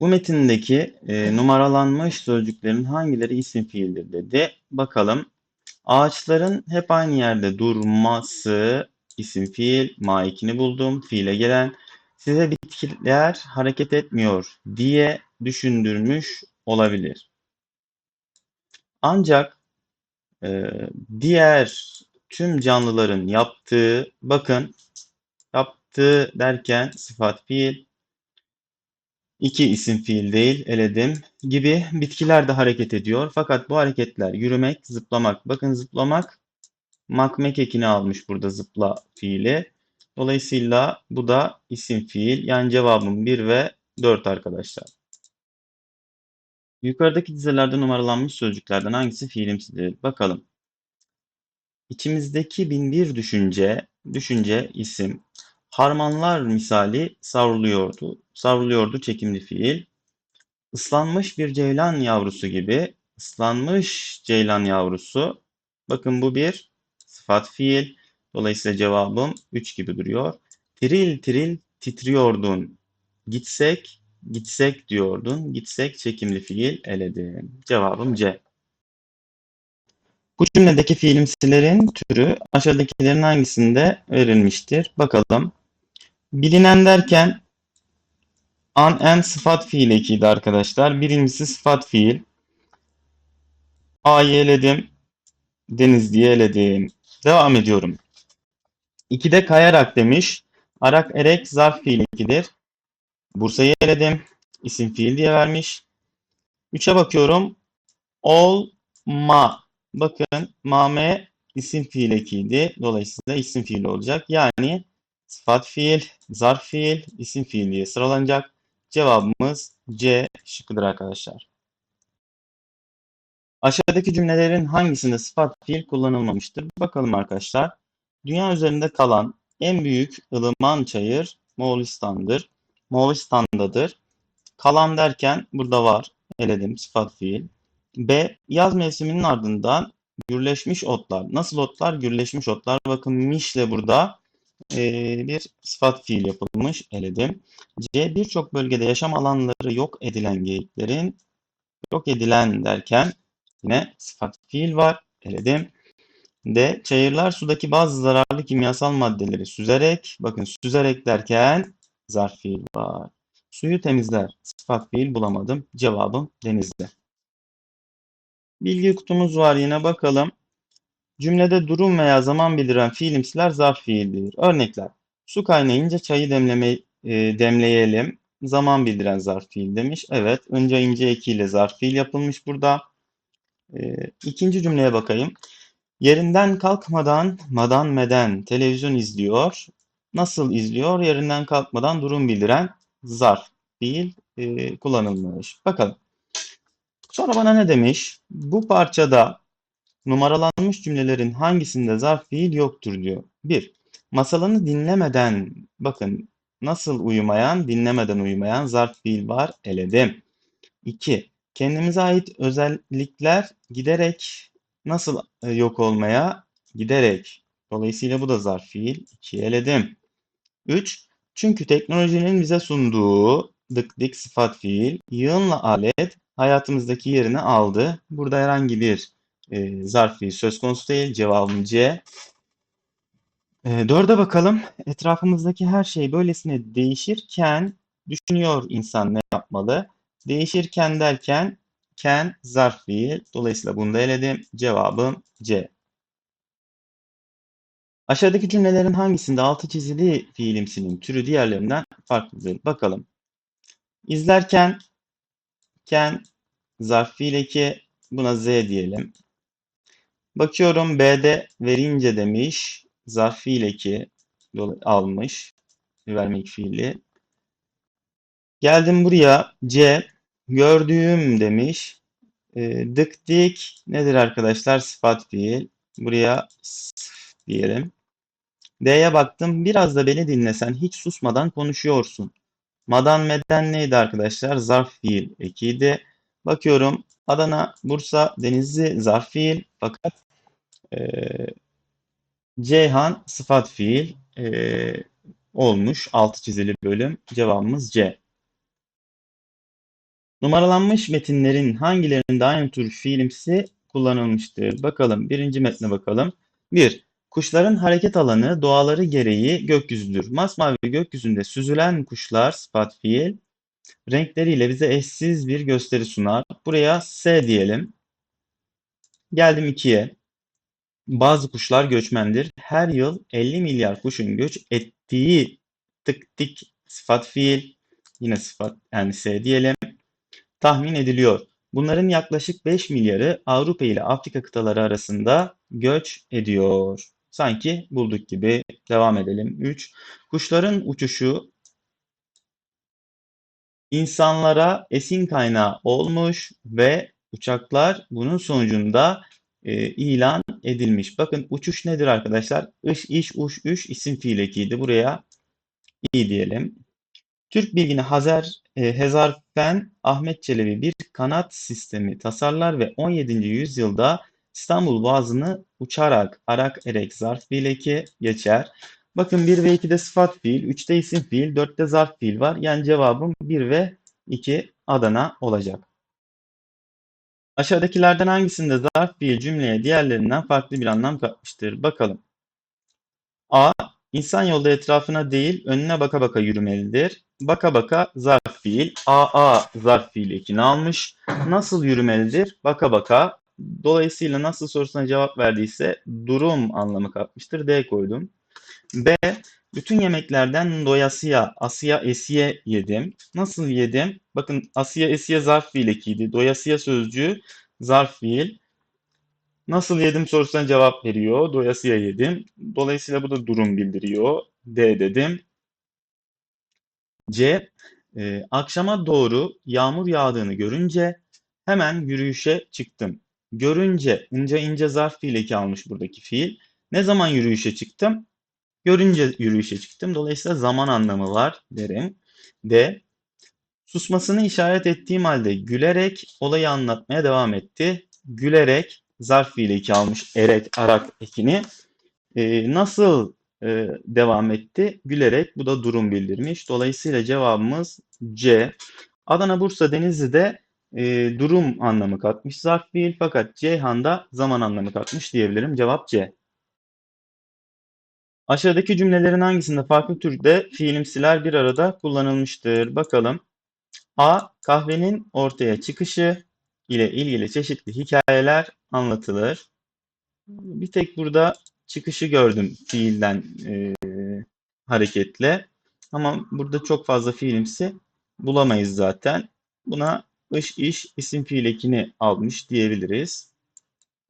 Bu metindeki e, numaralanmış sözcüklerin hangileri isim fiildir dedi. Bakalım. Ağaçların hep aynı yerde durması isim fiil. Ma buldum. Fiile gelen. Size bitkiler hareket etmiyor diye düşündürmüş olabilir. Ancak e, diğer tüm canlıların yaptığı, bakın yaptığı derken sıfat fiil, iki isim fiil değil, eledim gibi bitkiler de hareket ediyor. Fakat bu hareketler yürümek, zıplamak. Bakın zıplamak makmek ekini almış burada zıpla fiili. Dolayısıyla bu da isim fiil. Yani cevabım 1 ve 4 arkadaşlar. Yukarıdaki dizelerde numaralanmış sözcüklerden hangisi fiilimsidir? Bakalım. İçimizdeki bin bir düşünce, düşünce isim, harmanlar misali savruluyordu. Savruluyordu çekimli fiil. Islanmış bir ceylan yavrusu gibi, ıslanmış ceylan yavrusu. Bakın bu bir sıfat fiil. Dolayısıyla cevabım 3 gibi duruyor. Tiril tiril titriyordun. Gitsek, gitsek diyordun. Gitsek çekimli fiil eledim. Cevabım C. Bu cümledeki fiilimsilerin türü aşağıdakilerin hangisinde verilmiştir? Bakalım. Bilinen derken an en sıfat fiil ekiydi arkadaşlar. Birincisi sıfat fiil. A'yı eledim. Deniz diye eledim. Devam ediyorum. İkide kayarak demiş. Arak erek zarf fiil ekidir. Bursa'yı eledim. İsim fiil diye vermiş. Üçe bakıyorum. Olma. Bakın mame isim fiil ekiydi. Dolayısıyla isim fiil olacak. Yani sıfat fiil, zarf fiil, isim fiil diye sıralanacak. Cevabımız C şıkkıdır arkadaşlar. Aşağıdaki cümlelerin hangisinde sıfat fiil kullanılmamıştır? Bakalım arkadaşlar. Dünya üzerinde kalan en büyük ılıman çayır Moğolistan'dır. Moğolistan'dadır. Kalan derken burada var. Eledim sıfat fiil. B. Yaz mevsiminin ardından gürleşmiş otlar. Nasıl otlar? Gürleşmiş otlar. Bakın mişle burada e, bir sıfat fiil yapılmış. Eledim. C. Birçok bölgede yaşam alanları yok edilen geyiklerin yok edilen derken yine sıfat fiil var. Eledim. D. Çayırlar sudaki bazı zararlı kimyasal maddeleri süzerek, bakın süzerek derken zarf fiil var. Suyu temizler. Sıfat fiil bulamadım. Cevabım denizde. Bilgi kutumuz var yine bakalım. Cümlede durum veya zaman bildiren fiilimsiler zarf fiildir. Örnekler. Su kaynayınca çayı demleme, e, demleyelim. Zaman bildiren zarf fiil demiş. Evet. Önce ince ekiyle zarf fiil yapılmış burada. E, ikinci cümleye bakayım. Yerinden kalkmadan, madan meden televizyon izliyor. Nasıl izliyor? Yerinden kalkmadan durum bildiren zarf fiil e, kullanılmış. Bakalım. Sonra bana ne demiş? Bu parçada numaralanmış cümlelerin hangisinde zarf fiil yoktur diyor. 1. Masalını dinlemeden, bakın nasıl uyumayan, dinlemeden uyumayan zarf fiil var, eledim. 2. Kendimize ait özellikler giderek nasıl e, yok olmaya? Giderek. Dolayısıyla bu da zarf fiil. 2'yi eledim. 3. Çünkü teknolojinin bize sunduğu dık dik sıfat fiil, yığınla alet hayatımızdaki yerini aldı. Burada herhangi bir e, zarf söz konusu değil. Cevabım C. E, dörde bakalım. Etrafımızdaki her şey böylesine değişirken düşünüyor insan ne yapmalı? Değişirken derken ken zarf fiil. Dolayısıyla bunu da eledim. Cevabım C. Aşağıdaki cümlelerin hangisinde altı çizili fiilimsinin türü diğerlerinden farklıdır? Bakalım. İzlerken ken zarf fiil eki buna Z diyelim. Bakıyorum B'de verince demiş. Zarf fiil eki almış. Vermek fiili. Geldim buraya C gördüğüm demiş. E, dık dik nedir arkadaşlar? Sıfat fiil. Buraya diyelim. D'ye baktım. Biraz da beni dinlesen hiç susmadan konuşuyorsun. Madan meden neydi arkadaşlar? Zarf fiil ekiydi. Bakıyorum Adana, Bursa, Denizli zarf fiil fakat e, Ceyhan sıfat fiil e, olmuş. Altı çizili bölüm. Cevabımız C. Numaralanmış metinlerin hangilerinde aynı tür fiilimsi kullanılmıştır? Bakalım. Birinci metne bakalım. 1. Kuşların hareket alanı doğaları gereği gökyüzüdür. Masmavi gökyüzünde süzülen kuşlar sıfat fiil renkleriyle bize eşsiz bir gösteri sunar. Buraya S diyelim. Geldim 2'ye. Bazı kuşlar göçmendir. Her yıl 50 milyar kuşun göç ettiği tık tik sıfat fiil yine sıfat yani S diyelim tahmin ediliyor. Bunların yaklaşık 5 milyarı Avrupa ile Afrika kıtaları arasında göç ediyor. Sanki bulduk gibi. Devam edelim. 3. Kuşların uçuşu insanlara esin kaynağı olmuş ve uçaklar bunun sonucunda e, ilan edilmiş. Bakın uçuş nedir arkadaşlar? Iş, iş, uş, üş isim fiil ekiydi. Buraya i diyelim. Türk bilgini Hazer, e, Hezarfen Ahmet Çelebi bir kanat sistemi tasarlar ve 17. yüzyılda İstanbul Boğazı'nı uçarak, arak, erek, zarf fiil eki geçer. Bakın 1 ve 2'de sıfat fiil, 3'te isim fiil, 4'te zarf fiil var. Yani cevabım 1 ve 2 Adana olacak. Aşağıdakilerden hangisinde zarf fiil cümleye diğerlerinden farklı bir anlam katmıştır? Bakalım. A. İnsan yolda etrafına değil önüne baka baka yürümelidir. Baka baka zarf fiil. AA zarf fiil ekini almış. Nasıl yürümelidir? Baka baka. Dolayısıyla nasıl sorusuna cevap verdiyse durum anlamı katmıştır. D koydum. B. Bütün yemeklerden doyasıya, asıya, esiye yedim. Nasıl yedim? Bakın asıya, esiye zarf fiil. Doyasıya sözcüğü zarf fiil. Nasıl yedim sorusuna cevap veriyor. Doyasıya yedim. Dolayısıyla bu da durum bildiriyor. D dedim. C. E, akşama doğru yağmur yağdığını görünce hemen yürüyüşe çıktım. Görünce ince ince zarf fiil almış buradaki fiil. Ne zaman yürüyüşe çıktım? Görünce yürüyüşe çıktım. Dolayısıyla zaman anlamı var derim. D. Susmasını işaret ettiğim halde gülerek olayı anlatmaya devam etti. Gülerek zarf fiili almış erek arak ekini. E, nasıl e, devam etti? Gülerek. Bu da durum bildirmiş. Dolayısıyla cevabımız C. Adana, Bursa, Denizli'de e, durum anlamı katmış zarf fiil fakat Ceyhan'da zaman anlamı katmış diyebilirim. Cevap C. Aşağıdaki cümlelerin hangisinde farklı türde fiilimsiler bir arada kullanılmıştır? Bakalım. A. Kahvenin ortaya çıkışı ile ilgili çeşitli hikayeler anlatılır. Bir tek burada çıkışı gördüm fiilden e, hareketle. Ama burada çok fazla fiilimsi bulamayız zaten. Buna ış iş isim fiil ekini almış diyebiliriz.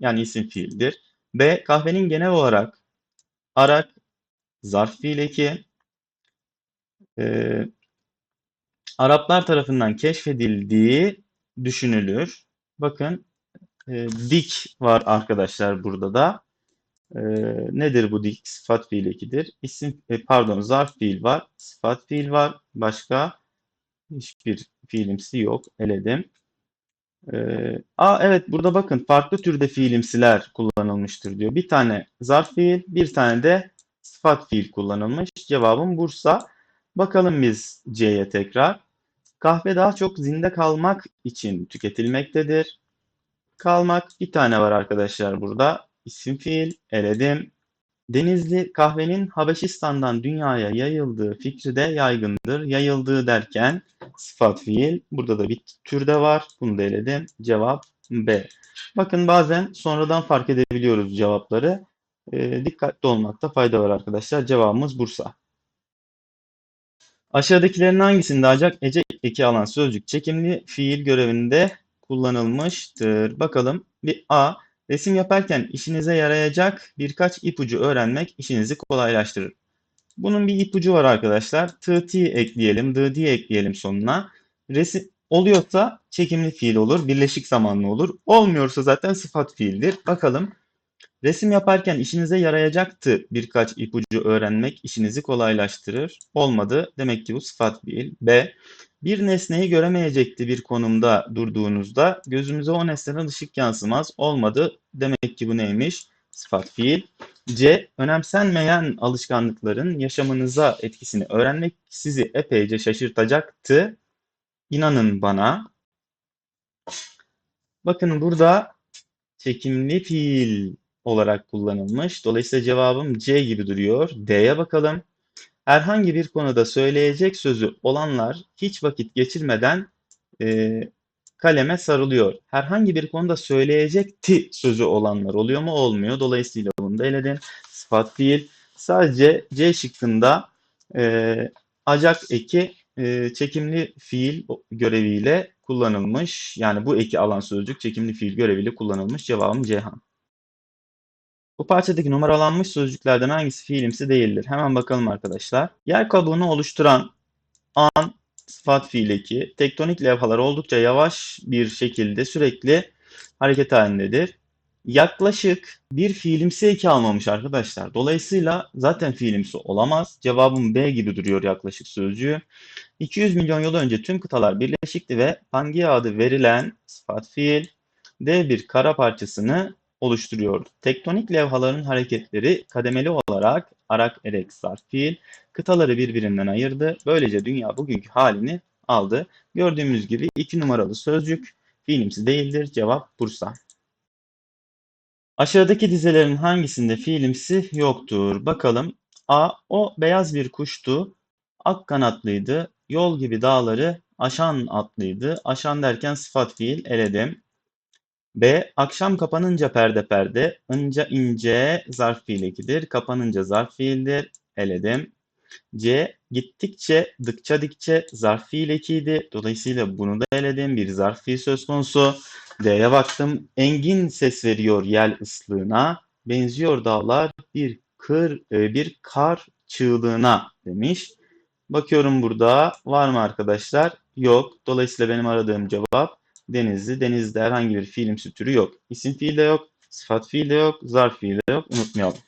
Yani isim fiildir. B. Kahvenin genel olarak arak zarf fiil e, Araplar tarafından keşfedildiği düşünülür. Bakın e, dik var arkadaşlar burada da. E, nedir bu dik? Sıfat fiil ekidir. İsim, e, pardon zarf fiil var. Sıfat fiil var. Başka hiçbir fiilimsi yok. Eledim. E, aa evet burada bakın farklı türde fiilimsiler kullanılmıştır diyor. Bir tane zarf fiil, bir tane de sıfat fiil kullanılmış. Cevabım Bursa. Bakalım biz C'ye tekrar. Kahve daha çok zinde kalmak için tüketilmektedir. Kalmak bir tane var arkadaşlar burada. İsim fiil eledim. Denizli kahvenin Habeşistan'dan dünyaya yayıldığı fikri de yaygındır. Yayıldığı derken sıfat fiil. Burada da bir türde var. Bunu da eledim. Cevap B. Bakın bazen sonradan fark edebiliyoruz cevapları. E, dikkatli olmakta fayda var arkadaşlar. Cevabımız Bursa. Aşağıdakilerin hangisinde ancak ece eki alan sözcük çekimli fiil görevinde kullanılmıştır? Bakalım. Bir A. Resim yaparken işinize yarayacak birkaç ipucu öğrenmek işinizi kolaylaştırır. Bunun bir ipucu var arkadaşlar. TT ekleyelim, DD ekleyelim sonuna. Resim oluyorsa çekimli fiil olur, birleşik zamanlı olur. Olmuyorsa zaten sıfat fiildir. Bakalım Resim yaparken işinize yarayacaktı birkaç ipucu öğrenmek işinizi kolaylaştırır. Olmadı. Demek ki bu sıfat değil. B. Bir nesneyi göremeyecekti bir konumda durduğunuzda gözümüze o nesneden ışık yansımaz. Olmadı. Demek ki bu neymiş? Sıfat fiil. C. Önemsenmeyen alışkanlıkların yaşamınıza etkisini öğrenmek sizi epeyce şaşırtacaktı. İnanın bana Bakın burada çekimli fiil olarak kullanılmış. Dolayısıyla cevabım C gibi duruyor. D'ye bakalım. Herhangi bir konuda söyleyecek sözü olanlar hiç vakit geçirmeden e, kaleme sarılıyor. Herhangi bir konuda söyleyecekti sözü olanlar oluyor mu? Olmuyor. Dolayısıyla bunu da eledim. Sıfat fiil. Sadece C şıkkında e, acak eki e, çekimli fiil göreviyle kullanılmış. Yani bu eki alan sözcük çekimli fiil göreviyle kullanılmış. Cevabım Ceyhan. Bu parçadaki numaralanmış sözcüklerden hangisi fiilimsi değildir? Hemen bakalım arkadaşlar. Yer kabuğunu oluşturan an, sıfat fiil tektonik levhalar oldukça yavaş bir şekilde sürekli hareket halindedir. Yaklaşık bir fiilimsi eki almamış arkadaşlar. Dolayısıyla zaten fiilimsi olamaz. Cevabım B gibi duruyor yaklaşık sözcüğü. 200 milyon yıl önce tüm kıtalar birleşikti ve Pangea adı verilen sıfat fiil dev bir kara parçasını oluşturuyordu. Tektonik levhaların hareketleri kademeli olarak arak erek zarf fiil kıtaları birbirinden ayırdı. Böylece dünya bugünkü halini aldı. Gördüğümüz gibi iki numaralı sözcük fiilimsi değildir. Cevap Bursa. Aşağıdaki dizelerin hangisinde fiilimsi yoktur? Bakalım. A. O beyaz bir kuştu. Ak kanatlıydı. Yol gibi dağları aşan atlıydı. Aşan derken sıfat fiil eledim. B. Akşam kapanınca perde perde. Inca ince zarf fiil ekidir. Kapanınca zarf fiildir. Eledim. C. Gittikçe dıkça dikçe zarf fiil ekiydi. Dolayısıyla bunu da eledim. Bir zarf fiil söz konusu. D'ye baktım. Engin ses veriyor yel ıslığına. Benziyor dağlar bir kır e, bir kar çığlığına demiş. Bakıyorum burada var mı arkadaşlar? Yok. Dolayısıyla benim aradığım cevap Denizli. Denizde herhangi bir fiilimsi türü yok. İsim fiil de yok. Sıfat fiil de yok. Zarf fiil de yok. Unutmayalım.